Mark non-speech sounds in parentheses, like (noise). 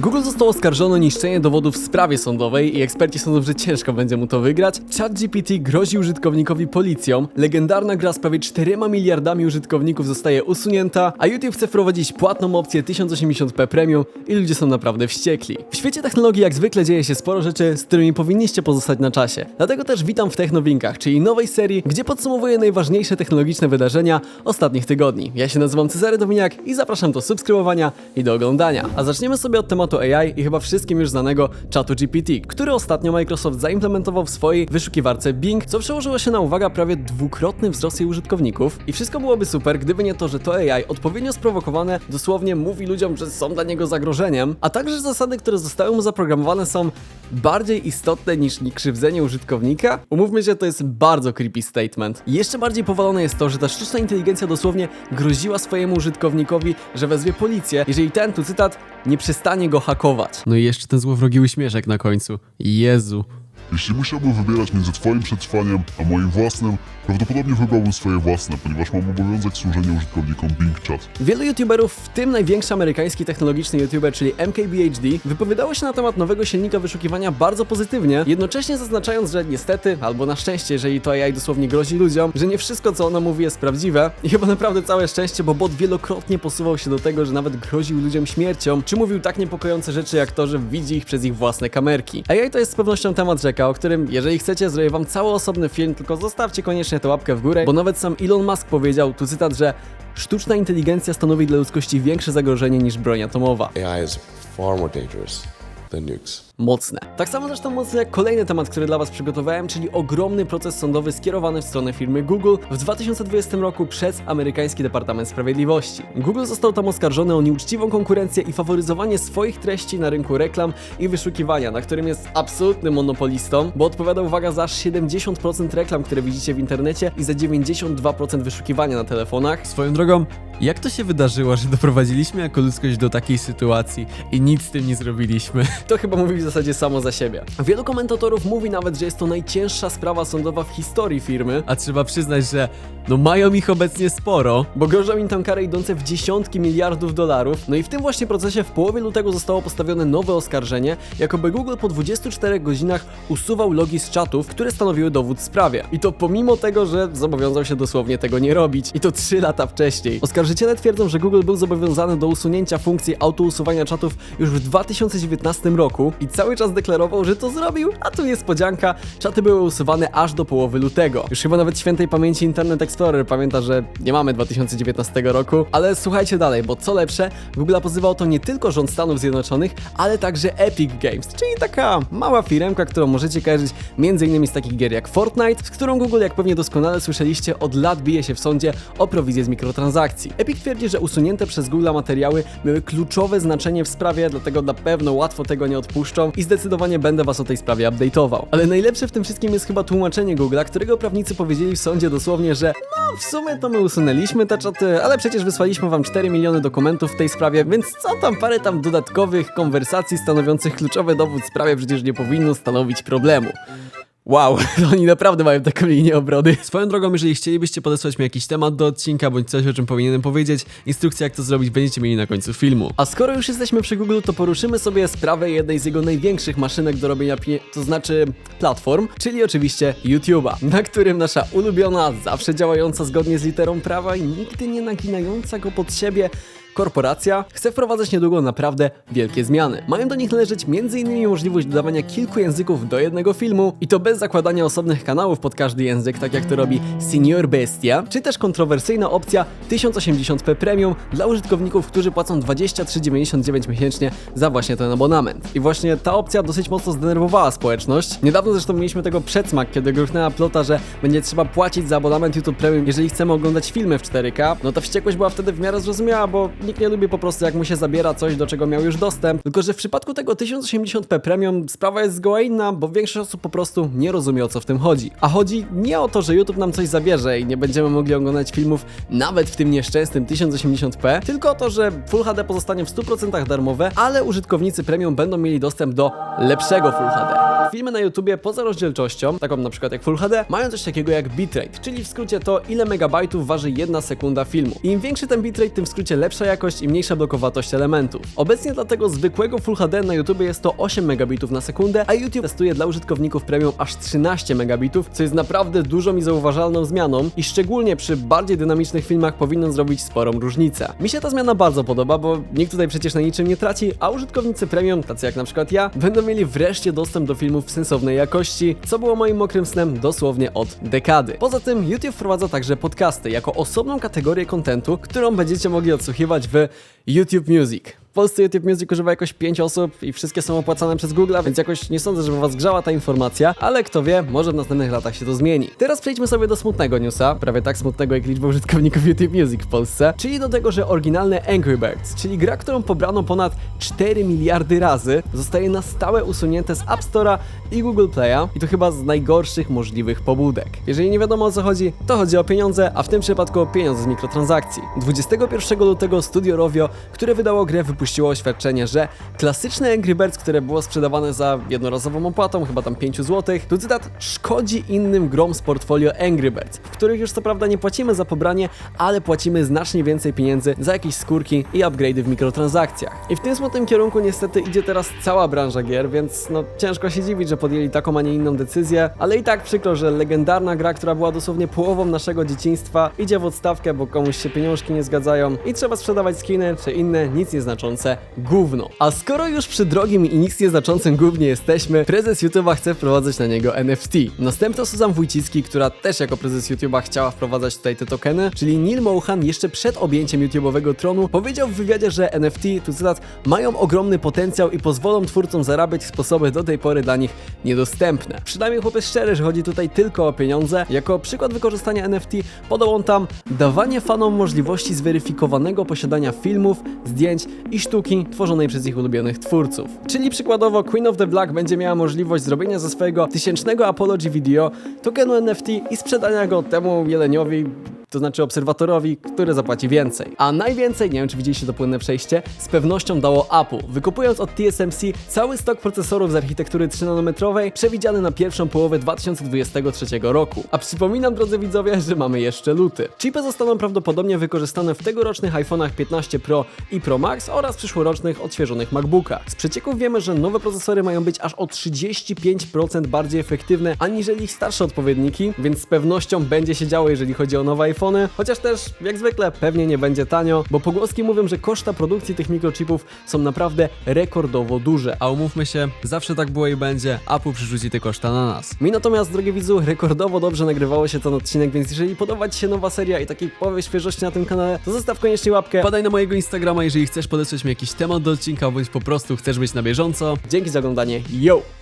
Google został oskarżony o niszczenie dowodów w sprawie sądowej i eksperci sądzą, że ciężko będzie mu to wygrać. ChatGPT grozi użytkownikowi policją, legendarna gra z prawie 4 miliardami użytkowników zostaje usunięta, a YouTube chce wprowadzić płatną opcję 1080p Premium i ludzie są naprawdę wściekli. W świecie technologii jak zwykle dzieje się sporo rzeczy, z którymi powinniście pozostać na czasie. Dlatego też witam w Technowinkach, czyli nowej serii, gdzie podsumowuję najważniejsze technologiczne wydarzenia ostatnich tygodni. Ja się nazywam Cezary Dominiak i zapraszam do subskrybowania i do oglądania. A zaczniemy sobie od tematu AI i chyba wszystkim już znanego czatu GPT, który ostatnio Microsoft zaimplementował w swojej wyszukiwarce Bing, co przełożyło się na, uwaga, prawie dwukrotny wzrost jej użytkowników. I wszystko byłoby super, gdyby nie to, że to AI odpowiednio sprowokowane dosłownie mówi ludziom, że są dla niego zagrożeniem, a także zasady, które zostały mu zaprogramowane są bardziej istotne niż krzywdzenie użytkownika? Umówmy się, to jest bardzo creepy statement. Jeszcze bardziej powalone jest to, że ta sztuczna inteligencja dosłownie groziła swojemu użytkownikowi, że wezwie policję, jeżeli ten, tu cytat, nie przestanie go hakować. No i jeszcze ten złowrogi uśmieszek na końcu. Jezu. Jeśli musiałbym wybierać między Twoim przetrwaniem a moim własnym, prawdopodobnie wybrałbym swoje własne, ponieważ mam obowiązek służenia użytkownikom Bing Chat. Wielu youtuberów, w tym największy amerykański technologiczny youtuber, czyli MKBHD, wypowiadało się na temat nowego silnika wyszukiwania bardzo pozytywnie, jednocześnie zaznaczając, że niestety, albo na szczęście, jeżeli to AI dosłownie grozi ludziom, że nie wszystko co ono mówi jest prawdziwe i chyba naprawdę całe szczęście, bo bot wielokrotnie posuwał się do tego, że nawet groził ludziom śmiercią, czy mówił tak niepokojące rzeczy jak to, że widzi ich przez ich własne kamerki. AI to jest z pewnością temat rzeka, o którym jeżeli chcecie, zrobię wam cały osobny film, tylko zostawcie koniecznie tę łapkę w górę, bo nawet sam Elon Musk powiedział, tu cytat, że Sztuczna inteligencja stanowi dla ludzkości większe zagrożenie niż broń atomowa. AI is far more dangerous than nukes. Mocne. Tak samo zresztą mocne jak kolejny temat, który dla Was przygotowałem, czyli ogromny proces sądowy skierowany w stronę firmy Google w 2020 roku przez amerykański Departament Sprawiedliwości. Google został tam oskarżony o nieuczciwą konkurencję i faworyzowanie swoich treści na rynku reklam i wyszukiwania, na którym jest absolutnym monopolistą, bo odpowiada uwaga za aż 70% reklam, które widzicie w internecie i za 92% wyszukiwania na telefonach. Swoją drogą, jak to się wydarzyło, że doprowadziliśmy jako ludzkość do takiej sytuacji i nic z tym nie zrobiliśmy? To chyba mówi w zasadzie samo za siebie. Wielu komentatorów mówi nawet, że jest to najcięższa sprawa sądowa w historii firmy, a trzeba przyznać, że no mają ich obecnie sporo, bo grożą im tam kary idące w dziesiątki miliardów dolarów. No i w tym właśnie procesie w połowie lutego zostało postawione nowe oskarżenie, jakoby Google po 24 godzinach usuwał logi z czatów, które stanowiły dowód sprawie. I to pomimo tego, że zobowiązał się dosłownie tego nie robić. I to 3 lata wcześniej. Oskarżyciele twierdzą, że Google był zobowiązany do usunięcia funkcji autousuwania czatów już w 2019 roku i cały czas deklarował, że to zrobił, a tu niespodzianka, czaty były usuwane aż do połowy lutego. Już chyba nawet świętej pamięci Internet Explorer pamięta, że nie mamy 2019 roku, ale słuchajcie dalej, bo co lepsze, Google pozywał to nie tylko rząd Stanów Zjednoczonych, ale także Epic Games, czyli taka mała firemka, którą możecie kojarzyć m.in. z takich gier jak Fortnite, z którą Google, jak pewnie doskonale słyszeliście, od lat bije się w sądzie o prowizję z mikrotransakcji. Epic twierdzi, że usunięte przez Google materiały miały kluczowe znaczenie w sprawie, dlatego na pewno łatwo tego nie odpuszczą i zdecydowanie będę was o tej sprawie update'ował. Ale najlepsze w tym wszystkim jest chyba tłumaczenie Google'a, którego prawnicy powiedzieli w sądzie dosłownie, że no w sumie to my usunęliśmy te czaty, ale przecież wysłaliśmy wam 4 miliony dokumentów w tej sprawie, więc co tam parę tam dodatkowych konwersacji stanowiących kluczowy dowód w sprawie przecież nie powinno stanowić problemu. Wow, (laughs) oni naprawdę mają taką linię obrony. Swoją drogą, jeżeli chcielibyście podesłać mi jakiś temat do odcinka, bądź coś, o czym powinienem powiedzieć, instrukcję jak to zrobić będziecie mieli na końcu filmu. A skoro już jesteśmy przy Google, to poruszymy sobie sprawę jednej z jego największych maszynek do robienia to znaczy platform, czyli oczywiście YouTube'a, na którym nasza ulubiona, zawsze działająca zgodnie z literą prawa i nigdy nie naginająca go pod siebie korporacja chce wprowadzać niedługo naprawdę wielkie zmiany. Mają do nich należeć m.in. możliwość dodawania kilku języków do jednego filmu i to bez zakładania osobnych kanałów pod każdy język, tak jak to robi Senior Bestia, czy też kontrowersyjna opcja 1080p Premium dla użytkowników, którzy płacą 23,99 miesięcznie za właśnie ten abonament. I właśnie ta opcja dosyć mocno zdenerwowała społeczność. Niedawno zresztą mieliśmy tego przedsmak, kiedy gruchnęła plota, że będzie trzeba płacić za abonament YouTube Premium, jeżeli chcemy oglądać filmy w 4K. No ta wściekłość była wtedy w miarę zrozumiała, bo nikt nie lubi po prostu jak mu się zabiera coś, do czego miał już dostęp. Tylko, że w przypadku tego 1080p Premium sprawa jest zgoła inna, bo większość osób po prostu nie rozumie o co w tym chodzi. A chodzi nie o to, że YouTube nam coś zabierze i nie będziemy mogli oglądać filmów nawet w tym nieszczęsnym 1080p, tylko o to, że Full HD pozostanie w 100% darmowe, ale użytkownicy Premium będą mieli dostęp do lepszego Full HD. Filmy na YouTubie poza rozdzielczością, taką na przykład jak Full HD, mają coś takiego jak bitrate, czyli w skrócie to ile megabajtów waży jedna sekunda filmu. I im większy ten bitrate, tym w skrócie lepsza jakość i mniejsza blokowatość elementów. Obecnie dla tego zwykłego Full HD na YouTubie jest to 8 megabitów na sekundę, a YouTube testuje dla użytkowników premium aż 13 megabitów, co jest naprawdę dużą i zauważalną zmianą i szczególnie przy bardziej dynamicznych filmach powinno zrobić sporą różnicę. Mi się ta zmiana bardzo podoba, bo nikt tutaj przecież na niczym nie traci, a użytkownicy premium, tacy jak na przykład ja, będą mieli wreszcie dostęp do filmów w sensownej jakości, co było moim mokrym snem dosłownie od dekady. Poza tym YouTube wprowadza także podcasty jako osobną kategorię kontentu, którą będziecie mogli odsłuchiwać w YouTube Music. W Polsce YouTube Music używa jakoś 5 osób i wszystkie są opłacane przez Google, więc jakoś nie sądzę, żeby was grzała ta informacja, ale kto wie, może w następnych latach się to zmieni. Teraz przejdźmy sobie do smutnego newsa, prawie tak smutnego jak liczba użytkowników YouTube Music w Polsce, czyli do tego, że oryginalny Angry Birds, czyli gra, którą pobrano ponad 4 miliardy razy, zostaje na stałe usunięte z App Store'a i Google Play'a i to chyba z najgorszych możliwych pobudek. Jeżeli nie wiadomo o co chodzi, to chodzi o pieniądze, a w tym przypadku o pieniądze z mikrotransakcji. 21 lutego Studio Rovio, które wydało grę, wypuściło oświadczenie, że klasyczne Angry Birds, które było sprzedawane za jednorazową opłatą, chyba tam 5 zł, to cytat, szkodzi innym grom z portfolio Angry Birds, w których już co prawda nie płacimy za pobranie, ale płacimy znacznie więcej pieniędzy za jakieś skórki i upgrade'y w mikrotransakcjach. I w tym smutnym kierunku niestety idzie teraz cała branża gier, więc no ciężko się dziwić, że podjęli taką, a nie inną decyzję, ale i tak przykro, że legendarna gra, która była dosłownie połową naszego dzieciństwa, idzie w odstawkę, bo komuś się pieniążki nie zgadzają i trzeba sprzedawać skiny czy inne nic nieznaczące gówno. A skoro już przy drogim i nic nieznaczącym gównie jesteśmy, prezes YouTube'a chce wprowadzać na niego NFT. Następca Suzan Wójcicki, która też jako prezes YouTube'a chciała wprowadzać tutaj te tokeny, czyli Neil Mohan jeszcze przed objęciem YouTube'owego tronu powiedział w wywiadzie, że NFT, tu cytat, mają ogromny potencjał i pozwolą twórcom zarabiać w sposoby do tej pory dla nich niedostępne. Przynajmniej chłopiec szczery, że chodzi tutaj tylko o pieniądze. Jako przykład wykorzystania NFT podał on tam dawanie fanom możliwości zweryfikowanego posiadania filmów, zdjęć i sztuki tworzonej przez ich ulubionych twórców. Czyli przykładowo Queen of the Black będzie miała możliwość zrobienia ze swojego tysięcznego Apology Video tokenu NFT i sprzedania go temu jeleniowi to znaczy obserwatorowi, który zapłaci więcej. A najwięcej, nie wiem czy widzieliście to płynne przejście, z pewnością dało Apple, wykupując od TSMC cały stok procesorów z architektury 3-nanometrowej przewidziany na pierwszą połowę 2023 roku. A przypominam drodzy widzowie, że mamy jeszcze luty. Chipy zostaną prawdopodobnie wykorzystane w tegorocznych iPhone'ach 15 Pro i Pro Max oraz przyszłorocznych odświeżonych MacBookach. Z przecieków wiemy, że nowe procesory mają być aż o 35% bardziej efektywne aniżeli ich starsze odpowiedniki, więc z pewnością będzie się działo, jeżeli chodzi o nowe chociaż też jak zwykle pewnie nie będzie tanio, bo pogłoski mówią, że koszta produkcji tych mikrochipów są naprawdę rekordowo duże. A umówmy się, zawsze tak było i będzie, Apple przerzuci te koszta na nas. Mi natomiast, drogi widzu, rekordowo dobrze nagrywało się ten odcinek, więc jeżeli podoba Ci się nowa seria i takiej połowy świeżości na tym kanale, to zostaw koniecznie łapkę, podaj na mojego Instagrama, jeżeli chcesz podesłać mi jakiś temat do odcinka, bądź po prostu chcesz być na bieżąco. Dzięki za oglądanie, yo!